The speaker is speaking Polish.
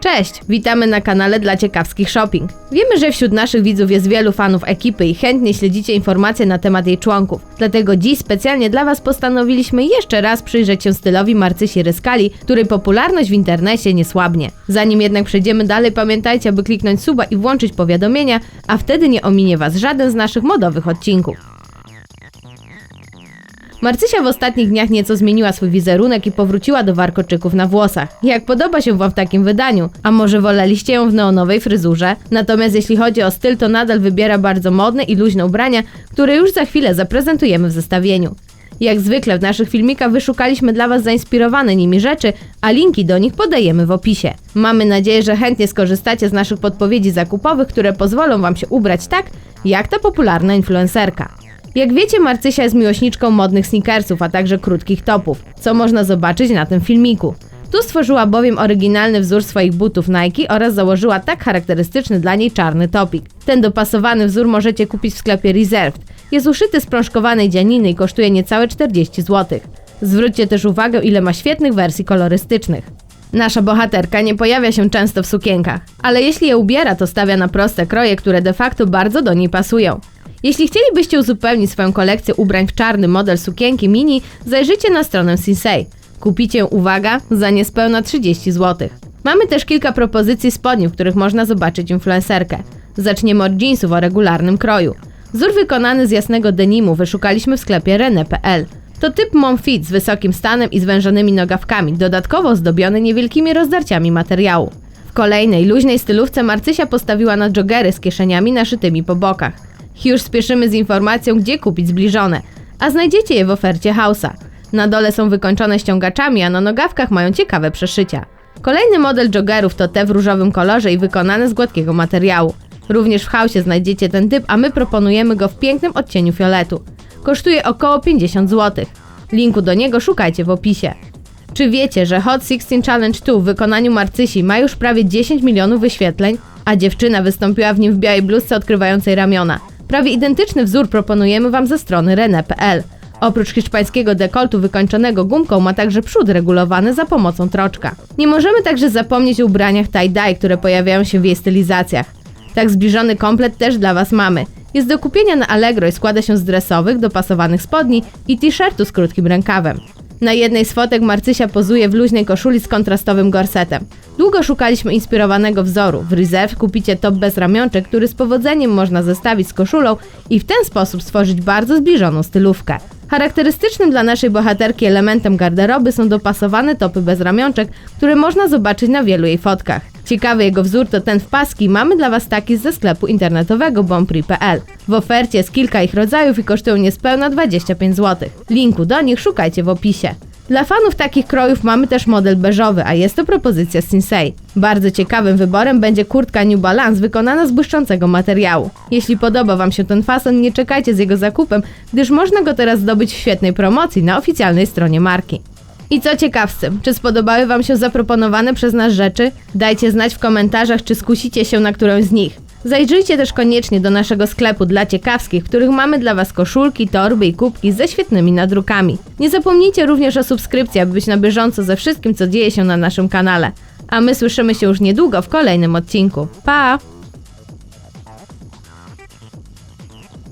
Cześć, witamy na kanale dla ciekawskich shopping. Wiemy, że wśród naszych widzów jest wielu fanów ekipy i chętnie śledzicie informacje na temat jej członków. Dlatego dziś specjalnie dla Was postanowiliśmy jeszcze raz przyjrzeć się stylowi Marcysi Ryskali, której popularność w internecie nie słabnie. Zanim jednak przejdziemy dalej, pamiętajcie, aby kliknąć suba i włączyć powiadomienia, a wtedy nie ominie Was żaden z naszych modowych odcinków. Marcysia w ostatnich dniach nieco zmieniła swój wizerunek i powróciła do warkoczyków na włosach. Jak podoba się Wam w takim wydaniu? A może woleliście ją w neonowej fryzurze? Natomiast jeśli chodzi o styl, to nadal wybiera bardzo modne i luźne ubrania, które już za chwilę zaprezentujemy w zestawieniu. Jak zwykle w naszych filmikach wyszukaliśmy dla Was zainspirowane nimi rzeczy, a linki do nich podajemy w opisie. Mamy nadzieję, że chętnie skorzystacie z naszych podpowiedzi zakupowych, które pozwolą Wam się ubrać tak, jak ta popularna influencerka. Jak wiecie, Marcysia jest miłośniczką modnych sneakersów, a także krótkich topów, co można zobaczyć na tym filmiku. Tu stworzyła bowiem oryginalny wzór swoich butów Nike oraz założyła tak charakterystyczny dla niej czarny topik. Ten dopasowany wzór możecie kupić w sklepie Reserved. Jest uszyty z prążkowanej dzianiny i kosztuje niecałe 40 zł. Zwróćcie też uwagę, ile ma świetnych wersji kolorystycznych. Nasza bohaterka nie pojawia się często w sukienkach, ale jeśli je ubiera, to stawia na proste kroje, które de facto bardzo do niej pasują. Jeśli chcielibyście uzupełnić swoją kolekcję ubrań w czarny model sukienki mini, zajrzyjcie na stronę Sinsei. Kupicie, uwaga, za niespełna 30 zł. Mamy też kilka propozycji spodni, w których można zobaczyć influencerkę. Zaczniemy od jeansów o regularnym kroju. Wzór wykonany z jasnego denimu wyszukaliśmy w sklepie rene.pl. To typ mom fit z wysokim stanem i zwężonymi nogawkami, dodatkowo zdobiony niewielkimi rozdarciami materiału. W kolejnej, luźnej stylówce Marcysia postawiła na joggery z kieszeniami naszytymi po bokach. Już spieszymy z informacją, gdzie kupić zbliżone, a znajdziecie je w ofercie Hausa. Na dole są wykończone ściągaczami, a na nogawkach mają ciekawe przeszycia. Kolejny model joggerów to te w różowym kolorze i wykonane z gładkiego materiału. Również w Hausie znajdziecie ten typ, a my proponujemy go w pięknym odcieniu fioletu. Kosztuje około 50 zł. Linku do niego szukajcie w opisie. Czy wiecie, że Hot 16 Challenge 2 w wykonaniu Marcysi ma już prawie 10 milionów wyświetleń, a dziewczyna wystąpiła w nim w białej bluzce odkrywającej ramiona? Prawie identyczny wzór proponujemy Wam ze strony rene.pl. Oprócz hiszpańskiego dekoltu wykończonego gumką ma także przód regulowany za pomocą troczka. Nie możemy także zapomnieć o ubraniach tie-dye, które pojawiają się w jej stylizacjach. Tak zbliżony komplet też dla Was mamy. Jest do kupienia na Allegro i składa się z dresowych, dopasowanych spodni i t-shirtu z krótkim rękawem. Na jednej z fotek Marcysia pozuje w luźnej koszuli z kontrastowym gorsetem. Długo szukaliśmy inspirowanego wzoru. W Reserve kupicie top bez ramionczek, który z powodzeniem można zestawić z koszulą i w ten sposób stworzyć bardzo zbliżoną stylówkę. Charakterystycznym dla naszej bohaterki elementem garderoby są dopasowane topy bez ramionczek, które można zobaczyć na wielu jej fotkach. Ciekawy jego wzór to ten w paski, mamy dla Was taki ze sklepu internetowego bompri.pl. W ofercie jest kilka ich rodzajów i kosztują niespełna 25 zł. Linku do nich szukajcie w opisie. Dla fanów takich krojów mamy też model beżowy, a jest to propozycja Sinsei. Bardzo ciekawym wyborem będzie kurtka New Balance wykonana z błyszczącego materiału. Jeśli podoba Wam się ten fason, nie czekajcie z jego zakupem, gdyż można go teraz zdobyć w świetnej promocji na oficjalnej stronie marki. I co ciekawcy, czy spodobały Wam się zaproponowane przez nas rzeczy? Dajcie znać w komentarzach, czy skusicie się na którąś z nich. Zajrzyjcie też koniecznie do naszego sklepu dla ciekawskich, w których mamy dla Was koszulki, torby i kubki ze świetnymi nadrukami. Nie zapomnijcie również o subskrypcji, aby być na bieżąco ze wszystkim, co dzieje się na naszym kanale. A my słyszymy się już niedługo w kolejnym odcinku. Pa!